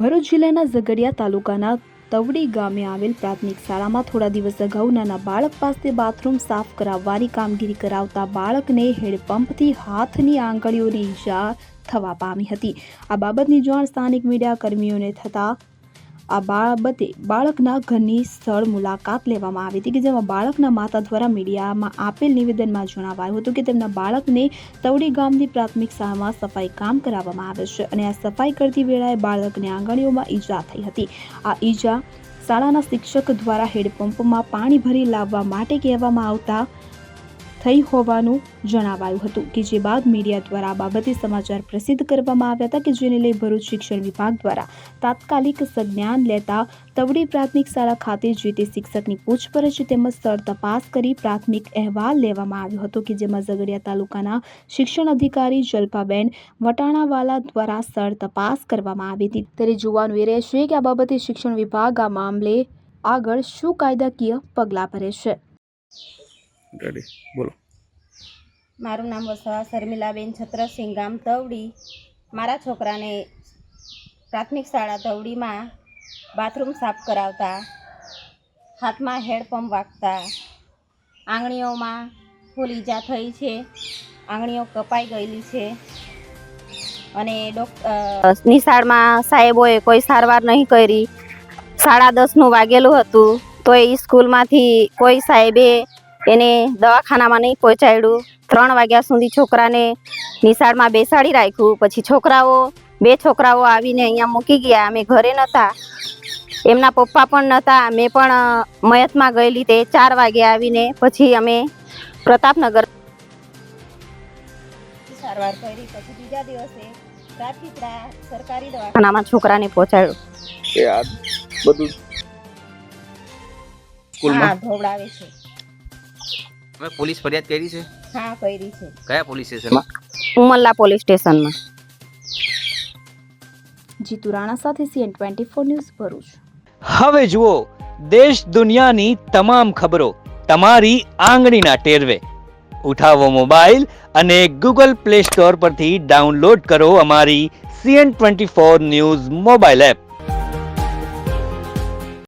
ભરૂચ જિલ્લાના ઝઘડિયા તાલુકાના તવડી ગામે આવેલ પ્રાથમિક શાળામાં થોડા દિવસ અગાઉ નાના બાળક પાસે બાથરૂમ સાફ કરાવવાની કામગીરી કરાવતા બાળકને હેડપંપથી હાથની આંગળીઓની ઈજા થવા પામી હતી. આ બાબતની જાણ સ્થાનિક મીડિયા કર્મીઓને થતાં આ બાબતે બાળકના ઘરની સ્થળ મુલાકાત લેવામાં આવી હતી કે જેમાં બાળકના માતા દ્વારા મીડિયામાં આપેલ નિવેદનમાં જણાવાયું હતું કે તેમના બાળકને તવડી ગામની પ્રાથમિક શાળામાં સફાઈ કામ કરાવવામાં આવે છે અને આ સફાઈ કરતી વેળાએ બાળકને આંગળીઓમાં ઈજા થઈ હતી. આ ઈજા શાળાના શિક્ષક દ્વારા હેડપંપમાં પાણી ભરી લાવવા માટે કહેવામાં આવતા થઈ હોવાનું જણાવાયું હતું કે જે બાદ મીડિયા દ્વારા આ બાબતે સમાચાર પ્રસિદ્ધ કરવામાં આવ્યા હતા કે જેને લઈ ભરૂચ શિક્ષણ વિભાગ દ્વારા તાત્કાલિક સંજ્ઞાન લેતા તવડી પ્રાથમિક શાળા ખાતે જે તે શિક્ષકની પૂછપરછ તેમજ સ્થળ તપાસ કરી પ્રાથમિક અહેવાલ લેવામાં આવ્યો હતો કે જેમાં ઝઘડિયા તાલુકાના શિક્ષણ અધિકારી જલ્પાબેન વટાણાવાલા દ્વારા સ્થળ તપાસ કરવામાં આવી હતી. ત્યારે જોવાનું એ રહેશે કે આ બાબતે શિક્ષણ વિભાગ આ મામલે આગળ શું કાયદાકીય પગલાં ભરે છે રેડી બોલો. મારું નામ વસવા, શર્મિલાબેન છત્રસિંહ ગામ તવડી. મારા છોકરાને પ્રાથમિક શાળા તવડીમાં બાથરૂમ સાફ કરાવતા, હાથમાં હેડપંપ વાગતા, આંગળીઓમાં ફૂલ ઈજા થઈ છે, આંગળીઓ કપાઈ ગયેલી છે અને નિશાળમાં સાહેબોએ કોઈ સારવાર નહીં કરી. સાડા દસનું વાગેલું હતું, તો એ સ્કૂલમાંથી કોઈ સાહેબે એને દવાખાનામાં નહીં પહોંચાડ્યું. ત્રણ વાગ્યા સુધી છોકરાને નિશાળમાં બેસાડી રાખ્યું. પછી છોકરાઓ બે છોકરાઓ આવીને અહીંયા મૂકી ગયા. અમે ઘરે નહોતા. એમના પપ્પા પણ નહોતા. મેં પણ મયતમાં ગયેલી તે ચાર વાગે આવીને પછી અમે પ્રતાપનગર સારવાર કરી. પછી બીજા દિવસે રાજપીપળા સરકારી દવાખાનામાં છોકરાને પહોંચાડ્યું. બધું સ્કૂલમાં? ધોવડાવે છે. તમે પોલીસ ફરિયાદ કરી છે? હા કરી છે. કયા પોલીસ સ્ટેશનમાં? ઉમરલા પોલીસ સ્ટેશનમાં. જીતુ રાણા સાથે CN twenty four news Bharuch. હવે જુઓ દેશ દુનિયાની તમામ ખબરો તમારી આંગળીના ટેરવે. ઉઠાવો મોબાઈલ અને ગૂગલ પ્લે સ્ટોર પરથી ડાઉનલોડ કરો અમારી CN twenty four news mobile app.